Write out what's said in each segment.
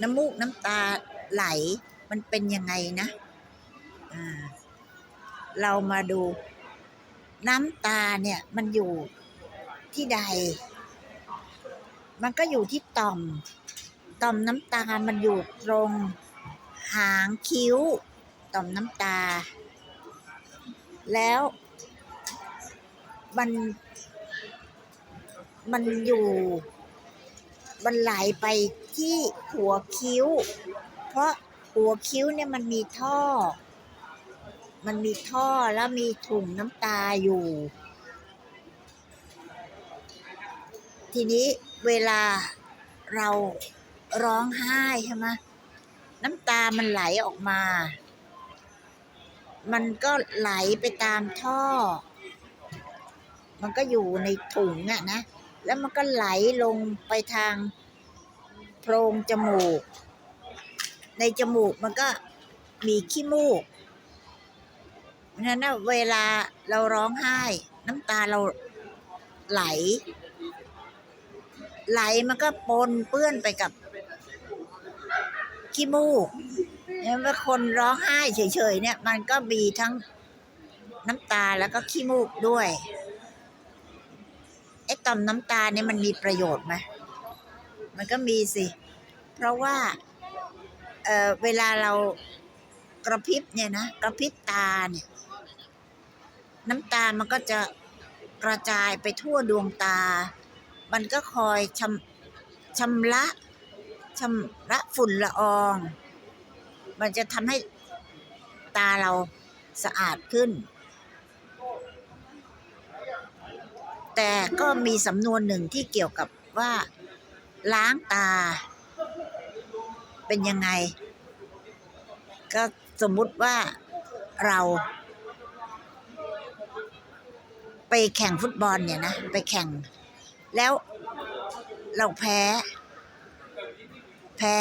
น้ำมูกน้ำตาไหลมันเป็นยังไงนะเรามาดูน้ำตาเนี่ยมันอยู่ที่ใด มันก็อยู่ที่ต่อม ต่อมน้ำตา มันอยู่ตรง หางคิ้ว ต่อมน้ำตา แล้ว มัน มันอยู่ มันไหลไปที่หัวคิ้ว เพราะหัวคิ้วเนี่ยมันมีท่อ มันมีท่อแล้วมีถุงน้ำตาอยู่ ทีนี้เวลาเราร้องไห้ใช่ไหมน้ำตามันไหลออกมา มันก็ไหลไปตามท่อ มันก็อยู่ในถุงอะนะ แล้วมันก็ไหลลงไปทางโพรงจมูก ในจมูกมันก็มีขี้มูกเพราะฉะนั้นนะเวลาเราร้องไห้ น้ำตาเราไหล ไหลมันก็ปนเปื้อนไปกับขี้มูกเนี่ยเมื่อคนร้องไห้เฉยๆเนี่ย มันก็มีทั้งน้ำตาแล้วก็ขี้มูกด้วย อ้ต่อมน้ำตาเนี่ยมันมีประโยชน์ไหมมันก็มีสิ เพราะว่าเอ่อเวลาเรากระพริบเนี่ยนะกระพริบตาเนี่ย น้ำตามันก็จะกระจายไปทั่วดวงตา มันก็คอยชำชำระชำระฝุ่นละออง มันจะทำให้ตาเราสะอาดขึ้น แต่ก็มีสำนวนหนึ่งที่เกี่ยวกับว่า ล้างตา เป็นยังไง ก็สมมุติว่าเรา ไปแข่งฟุตบอลเนี่ยนะ ไปแข่ง แล้วเราแพ้ แพ้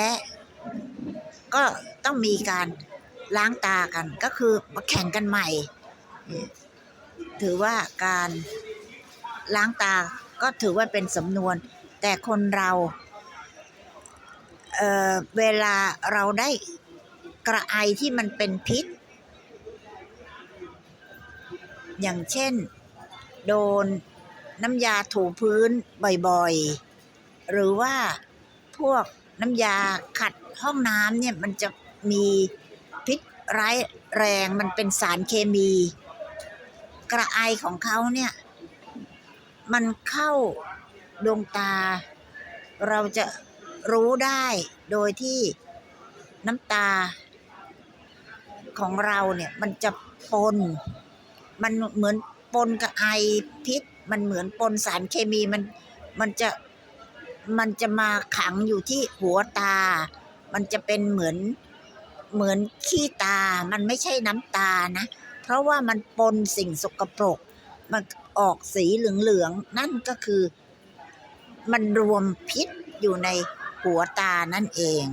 ก็ต้องมีการล้างตากัน ก็คือมาแข่งกันใหม่ ถือว่าการ ล้างตาก็ถือว่าเป็นสำนวน แต่คนเราเอ่อเวลาเราได้กระไอที่มันเป็นพิษ อย่างเช่น โดนน้ำยาถูพื้นบ่อยๆ หรือว่าพวกน้ำยาขัดห้องน้ำเนี่ยมันจะมีพิษร้ายแรงมันเป็นสารเคมี กระไอของเขาเนี่ย มันเข้าดวงตา เราจะรู้ได้โดยที่น้ำตาของเราเนี่ยมันจะปน มันเหมือนปนกับไอพิษ มันเหมือนปนสารเคมีมันมันจะมันจะมาขังอยู่ที่หัวตา มันจะเป็นเหมือนเหมือนขี้ตา มันไม่ใช่น้ำตานะ เพราะว่ามันปนสิ่งสกปรก มัน ออกสีเหลืองๆนั่นก็คือ มันรวมพิษอยู่ในหัวตานั่นเอง